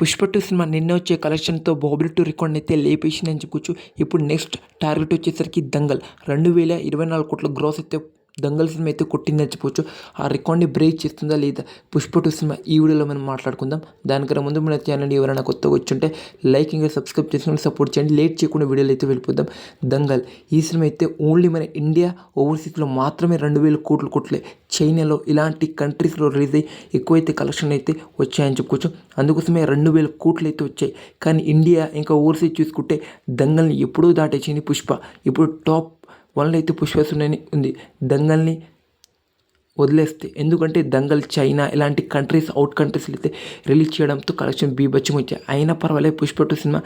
Pushpa two cinema నిన్న వచ్చే కలెక్షన్తో Babul two రికార్డ్ని అయితే లేపేసిందని చెప్పుకోవచ్చు. ఇప్పుడు నెక్స్ట్ టార్గెట్ వచ్చేసరికి దంగల్. రెండు వేల ఇరవై నాలుగు కోట్ల గ్రోస్ అయితే దంగల్ సినిమా అయితే కొట్టిందని చెప్పొచ్చు. ఆ రికార్డ్ని బ్రేక్ చేస్తుందా లేదా? పుష్ప టూ సినిమా ఈ వీడియోలో మనం మాట్లాడుకుందాం. దానికన్నా ముందు మన ఛానల్ ఎవరైనా కొత్తగా వచ్చుంటే లైక్ ఇంకా సబ్స్క్రైబ్ చేసుకుని సపోర్ట్ చేయండి. లేట్ చేయకుండా వీడియోలు అయితే వెళ్ళిపోదాం. దంగల్ ఈ సినిమా అయితే ఓన్లీ మన ఇండియా ఓవర్సీస్లో మాత్రమే రెండు వేల కోట్లు కొట్లే చైనాలో ఇలాంటి కంట్రీస్లో రిలీజ్ అయ్యి ఎక్కువైతే కలెక్షన్ అయితే వచ్చాయని చెప్పుకోవచ్చు. అందుకోసమే రెండు వేల కోట్లు అయితే వచ్చాయి. కానీ ఇండియా ఇంకా ఓవర్సీస్ చూసుకుంటే దంగల్ని ఎప్పుడూ దాటేసింది పుష్ప. ఇప్పుడు టాప్ వన్లో అయితే పుష్పసునని ఉంది. దంగల్ని వదిలేస్తే ఎందుకంటే దంగల్ చైనా ఇలాంటి కంట్రీస్ అవుట్ కంట్రీస్లు అయితే రిలీజ్ చేయడంతో కలెక్షన్ బీభత్సంగా వచ్చాయి. అయినా పర్వాలేదు పుష్ప టూ సినిమా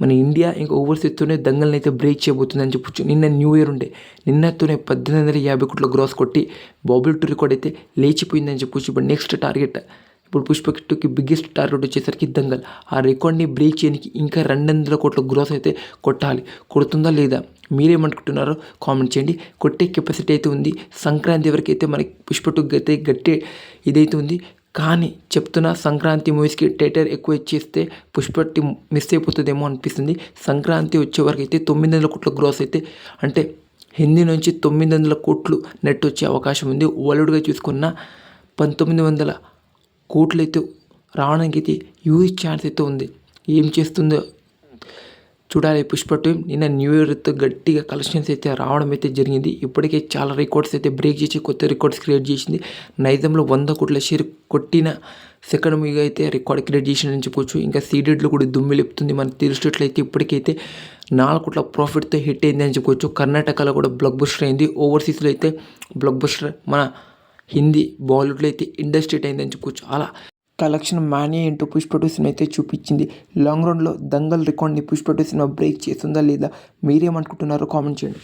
మన ఇండియా ఇంకా ఓవర్సీస్తోనే దంగల్ని అయితే బ్రేక్ చేయబోతుందని చెప్పొచ్చు. నిన్న న్యూ ఇయర్ ఉండే నిన్నతోనే పద్దెనిమిది వందల యాభై కోట్ల గ్రాస్ కొట్టి బాబుల్ టూ రికార్డ్ అయితే లేచిపోయిందని చెప్పొచ్చు. ఇప్పుడు నెక్స్ట్ టార్గెట్ ఇప్పుడు పుష్ప టూకి బిగ్గెస్ట్ టార్గెట్ వచ్చేసరికి దంగల్. ఆ రికార్డ్ని బ్రేక్ చేయడానికి ఇంకా రెండు వందల కోట్ల గ్రోస్ అయితే కొట్టాలి. కొడుతుందా లేదా? మీరేమనుకుంటున్నారో కామెంట్ చేయండి. కొట్టే కెపాసిటీ అయితే ఉంది. సంక్రాంతి వరకు అయితే మనకి పుష్ప టూ అయితే గట్టి ఇదైతే ఉంది. కానీ చెప్తున్నా సంక్రాంతి మూవీస్కి థియేటర్ ఎక్కువ ఇచ్చేస్తే పుష్పటి మిస్ అయిపోతుందేమో అనిపిస్తుంది. సంక్రాంతి వచ్చే వరకు అయితే తొమ్మిది వందల కోట్ల గ్రోస్ అయితే అంటే హిందీ నుంచి తొమ్మిది వందల కోట్లు నెట్ వచ్చే అవకాశం ఉంది. వరల్డ్గా చూసుకున్న పంతొమ్మిది వందల కోట్లు అయితే రావడానికి అయితే యూజ్ ఛాన్స్ అయితే ఉంది. ఏం చేస్తుందో చూడాలి పుష్ప టూ. నిన్న న్యూ ఇయర్తో గట్టిగా కలెక్షన్స్ అయితే రావడం అయితే జరిగింది. ఇప్పటికే చాలా రికార్డ్స్ అయితే బ్రేక్ చేసి కొత్త రికార్డ్స్ క్రియేట్ చేసింది. నైజంలో వంద కోట్ల షేర్ కొట్టిన సెకండ్ మూవీగా అయితే రికార్డ్ క్రియేట్ చేసిందని చెప్పొచ్చు. ఇంకా సీడెడ్లో కూడా దుమ్మి లేపుతుంది. మన తెలిసేటట్లయితే ఇప్పటికైతే నాలుగు కోట్ల ప్రాఫిట్తో హిట్ అయింది అని చెప్పుకోవచ్చు కర్ణాటకలో కూడా బ్లాక్ బస్టర్ అయింది ఓవర్సీస్లో అయితే బ్లాక్ బస్టర్ మన హిందీ బాలీవుడ్లో అయితే ఇండస్ట్రీ అయిందని చెప్పుకోవచ్చు అలా కలెక్షన్ మానే ఏంటో పుష్ప టూ సినిమా అయితే చూపించింది. లాంగ్ రన్లో దంగల్ రికార్డ్ని పుష్ప టూ సినిమా బ్రేక్ చేస్తుందా లేదా మీరేమనుకుంటున్నారో కామెంట్ చేయండి.